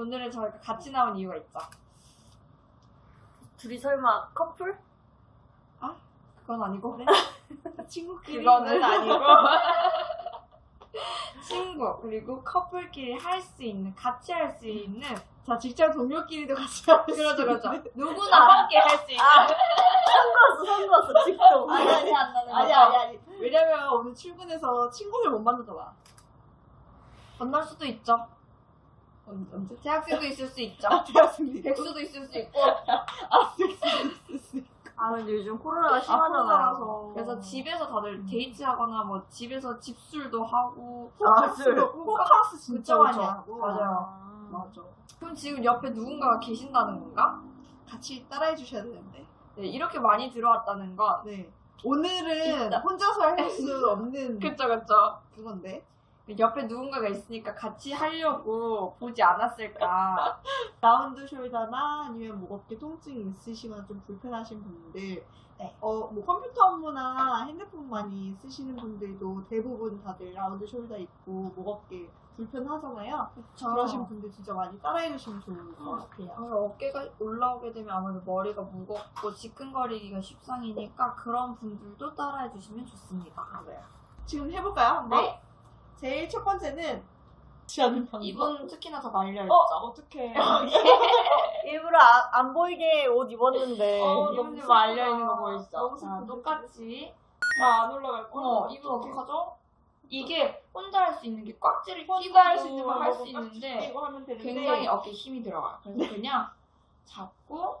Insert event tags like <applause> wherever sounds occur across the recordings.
오늘은 저희가 같이 나온 이유가 있죠. 둘이 설마 커플? 그건 아니고. 친구끼리 그거는 아니고. <laughs> 친구 그리고 커플끼리 할 수 있는 같이 할 수 있는 자 직장 동료끼리도 같이 할수 그렇죠 그렇죠. 누구나 함께 할 수 있는. 선글라스 선글라스 직동 아니 아니 안 나는 아니 아니 아니. 왜냐면 오늘 출근해서 친구를 못 만나잖아 만날 수도 있죠. 언- 언제? 대학생도 있을 수 있죠. 대학생이 백수도 있을 수 있고 아 섹스 아 근데 요즘 코로나가 아 심하잖아요 그래서 집에서 다들 데이트하거나 뭐 집에서 집술도 하고 아, 술. 포카스 진짜 많이. 하고 맞아요. 아, 맞아 그럼 지금 옆에 누군가가 계신다는 건가? 같이 따라해 주셔야 되는데 네, 이렇게 많이 들어왔다는 건 네 오늘은 있다. 혼자서 할 수 <laughs> 없는 그쵸 그쵸 그건데 옆에 누군가가 있으니까 같이 하려고 보지 않았을까 <laughs> 라운드 숄더나 아니면 목 어깨 통증 있으시거나 좀 불편하신 분들 네. 어, 뭐 컴퓨터 업무나 핸드폰 많이 쓰시는 분들도 대부분 다들 라운드 숄더 있고 목 어깨 불편하잖아요. 그쵸 그러신 분들 진짜 많이 따라해 주시면 좋을 것 같아요. 어, 어깨가 올라오게 되면 아무래도 머리가 무겁고 지끈거리기가 쉽상이니까 그런 분들도 따라해 주시면 좋습니다 지금 해볼까요? 한번? 네 제일 첫 번째는 지하는 방법. 이분 특히나 더 말려있죠 어 어떻게? <laughs> <laughs> 일부러 안, 안 보이게 옷 입었는데 어, 너무 이분 슬프다. 말려있는 거 보이시죠? 너무 자, 슬픈데. 똑같이 자, 안 올라갈 거. 어머 이분 어떡하죠? 이게 혼자 할 수 있는 게 꽉지를 끼고 할 수 있는 할 방법은 수 있는데 굉장히 어깨에 힘이 들어가요 그래서 그냥 잡고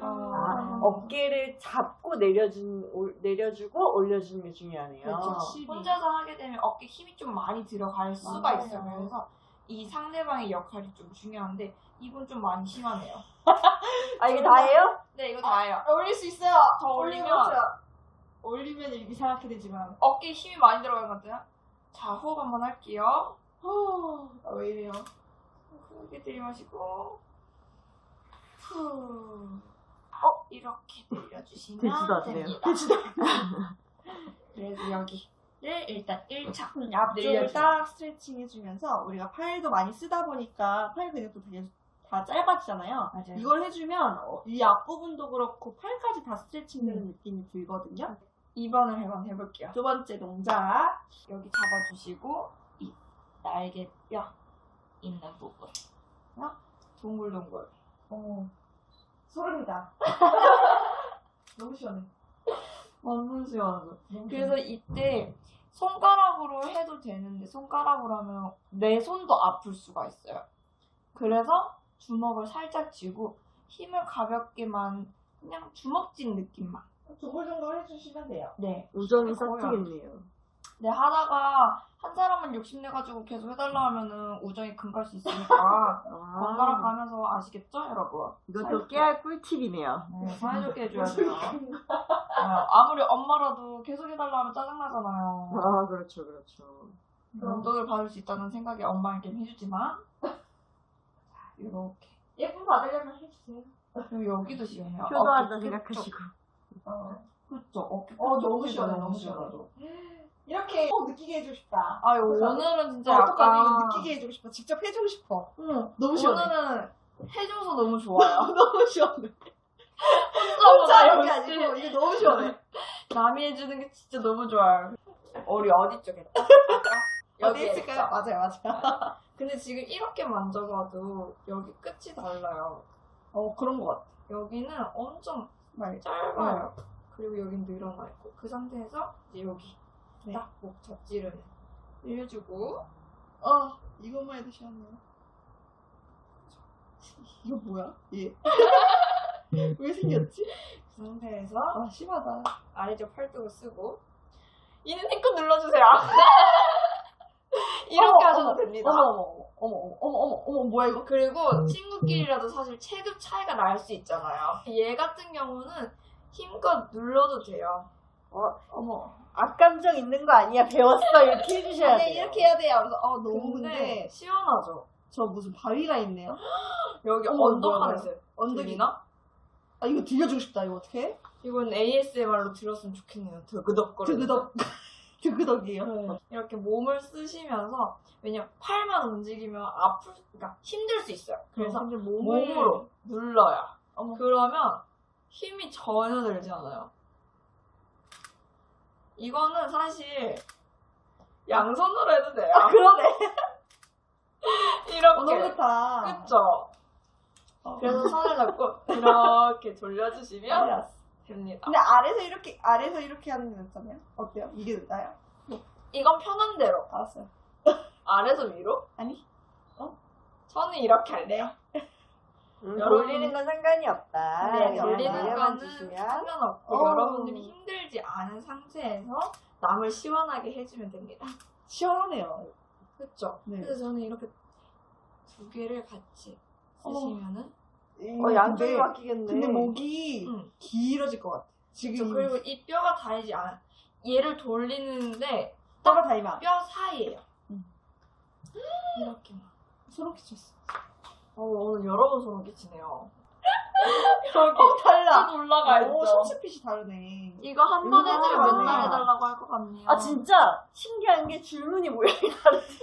아, 아, 어깨를 잡고 내려준 올- 내려주고 올려주는 게 중요하네요. 그렇죠. 십이. 혼자서 하게 되면 어깨 힘이 좀 많이 들어갈 수가 맞아요. 있어요. 그래서 이 상대방의 역할이 좀 중요한데 이건 좀 많이 심하네요. <laughs> 아 이게 다예요? 네, 이거 다예요. 올릴 수 있어요. 더 올리면 올리면 이상하게 되지만 어깨에 힘이 많이 들어갈 것 같아요. 자, 호흡 한번 할게요. 어, 나왜 이래요? 크게 들이마시고 후. 어, 이렇게 않네요. 됩니다. <laughs> 그래서 여기를 일단 1차 앞쪽을 늘려주세요. 딱 스트레칭 해주면서 우리가 팔도 많이 쓰다 보니까 팔 근육도 되게 다 짧아지잖아요. 맞아요. 이걸 해주면 어, 이 앞부분도 그렇고 팔까지 다 스트레칭 되는 느낌이 들거든요. 2번을 한번 해볼게요. 두 번째 동작. 여기 잡아주시고 이 날개뼈 있는 부분 어? 동글동글 어, 소름이다. <laughs> 너무 시원해. 완전 시원하죠 너무 그래서 이때 손가락으로 해도 되는데 손가락으로 하면 내 손도 아플 수가 있어요 그래서 주먹을 살짝 쥐고 힘을 가볍게만 그냥 주먹진 느낌만 두골 정도 해주시면 돼요. 네 우정이 싹트겠네요. 네, 하다가 한 사람만 욕심내가지고 계속 해달라 하면은 우정이 금갈 수 있으니까 번갈아 <laughs> 아, 아시겠죠, 여러분? 이것도 깨알 꿀팁이네요. 네, 사이좋게 해줘야 돼요. 어, 아무리 엄마라도 계속 해달라 하면 짜증나잖아요. 아 그렇죠 그렇죠. 용돈을 받을 수 있다는 생각에 엄마에겐 해주지만 자, <laughs> 이렇게 예쁨 받으려면 해주세요. 그리고 여기도 시원해요. 효도한다. 생각하시고. 어, 그쵸, 어, 끝쪽 너무 시원해, 너무 너무 시원하죠. 이렇게 꼭 느끼게 해주고 싶다. 아, 오늘은 진짜 어떡하지? 약간 이거 느끼게 해주고 싶어. 직접 해주고 싶어. 응, 너무 시원해. 오늘은 해줘서 너무 좋아요. <laughs> 너무 시원해. 혼자 혼자 하는 보다 게 아니고 이게 너무 시원해. 남이 해주는 게 진짜 너무 좋아요. 우리 어디 쪽에? 딱? 어디 있을까요? 맞아요, 맞아요. <laughs> 근데 지금 이렇게 만져봐도 여기 끝이 달라요. 어, 그런 것 같아. 여기는 엄청 말 짧아요. 그리고 여긴 늘어나 있고 그 상태에서 이제 여기 네. 딱 목 접지를 늘려주고 어, 이것만 해도 시원해요. 이거 뭐야? 얘. <laughs> 왜 생겼지? 그 상태에서 아, 심하다. 아래쪽 팔뚝을 쓰고 이는 힘껏 눌러주세요. <laughs> 이렇게 어머, 하셔도 어머, 됩니다. 어머, 어머, 어머, 어머, 어머, 어머, 어머, 뭐야 이거? 그리고 친구끼리라도 사실 체급 차이가 날 수 있잖아요. 얘 같은 경우는 힘껏 눌러도 돼요. 어, 어머. 악감정 있는 거 아니야? 배웠어 이렇게 해주셔야 아니, 돼요. 이렇게 해야 돼요. 그래서 어, 너무 근데 근데 시원하죠? 저 무슨 바위가 있네요. <gasps> 여기 어머, 언덕 뭐야, 하나 뭐야. 있어요. 언덕이. 들리나? 아, 이거 들려주고 싶다. 이거 어떻게 해? 이건 ASMR로 들었으면 좋겠네요. 드그덕거리는. 드그덕. <laughs> 드그덕이에요. 네. 이렇게 몸을 쓰시면서 왜냐면 팔만 움직이면 아플 그러니까 힘들 수 있어요. 그래서 근데 몸으로 눌러요. 그러면 힘이 전혀 들지 않아요. 이거는 사실 양손으로 해도 돼요. 아, 그러네. <laughs> <laughs> 어, 이렇게. 너무 좋다. 그쵸? 어. 그래서 손을 잡고 이렇게 돌려주시면 알았어. 됩니다. 근데 아래서 이렇게 아래서 이렇게 하는 거 있잖아요. 어때요? 이게 나요? 이건 편한 대로. 알았어요. 아래서 위로? 아니? 저는 이렇게 할래요. 음, 여러분- 돌리는 건 상관이 없다. 네, 그냥 돌리는 거는 주시면. 상관없고 어. 여러분들이 힘들지 않은 상태에서 남을 시원하게 해주면 됩니다. 시원하네요. 그렇죠? 네. 그래서 저는 이렇게 두 개를 같이 쓰시면은 어, 양쪽이 근데, 바뀌겠네. 근데 목이 음. 길어질 것 같아. 지금 그리고 이 뼈가 닿이지 않아 얘를 돌리는데 뼈가 닿으면 뼈 사이에요. 음. 이렇게만. 소름 끼쳤어. 어, 오늘 여러 번 소름 끼치네요. 어, 달라. 쭉 올라가. 오, 셔츠핏이 다르네. 이거 한번 이거 해주면 하나. 맨날 해달라고 할 것 같네요. 아 진짜 신기한 게 줄무늬 모양이 다르지.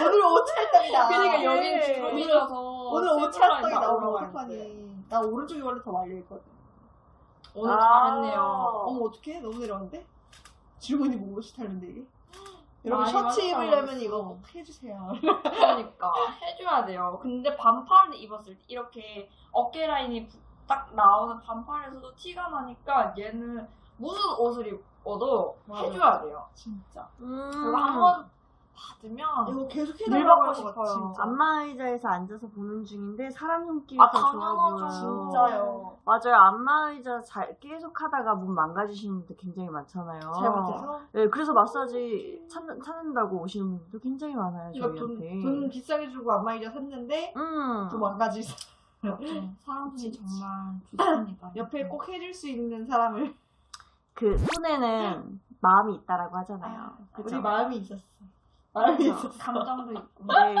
오늘 오찰떡이다. 그러니까 여긴 네. 주름이라서 오늘 나오면 올라가 어떡하니. 나 오른쪽이 원래 더 말려있거든. 오늘 아. 잘했네요. 어머, 어떡해? 너무 내려왔는데? 줄무늬 뭐 옷이 다른데, 이게? 여러분, 많이 셔츠 입으려면. 이거 꼭 해주세요. 그러니까 해줘야 돼요. 근데 반팔을 입었을 때 이렇게 어깨 라인이 부- 딱 나오는 반팔에서도 티가 나니까 얘는 무슨 옷을 입어도 맞아요. 해줘야 돼요. 진짜. 음. 그리고 한번 받으면 이거 계속 늘 해달라고 받고 할것 같아, 싶어요. 진짜. 안마 의자에서 앉아서 보는 중인데 사람 손길이 아, 더 좋아 당연하죠. 보여요. 진짜요. 맞아요. 안마 의자 잘 계속 하다가 몸 망가지시는 분들 굉장히 많잖아요. 잘못해서. 네, 그래서 마사지 찾는, 찾는다고 오시는 분들도 굉장히 많아요, 이거 돈, 저희한테. 돈 비싸게 주고 안마의자 샀는데, 음. 또 망가지. 네, 사람들이. 정말 <clears throat> 좋습니다. 옆에 꼭 해줄 수 있는 사람을. 그 손에는 마음이 있다라고 하잖아요. 그죠? 우리 마음이 있었어. 있었어. 감정도 있고. 네.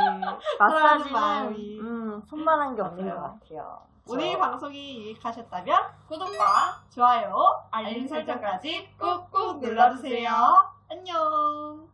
마사지는 마음이. 음, 손만한 게 없는 맞아요. 것 같아요. 오늘 저- 방송이 유익하셨다면 구독과 좋아요, 알림 설정까지 꾹꾹 눌러주세요. 안녕.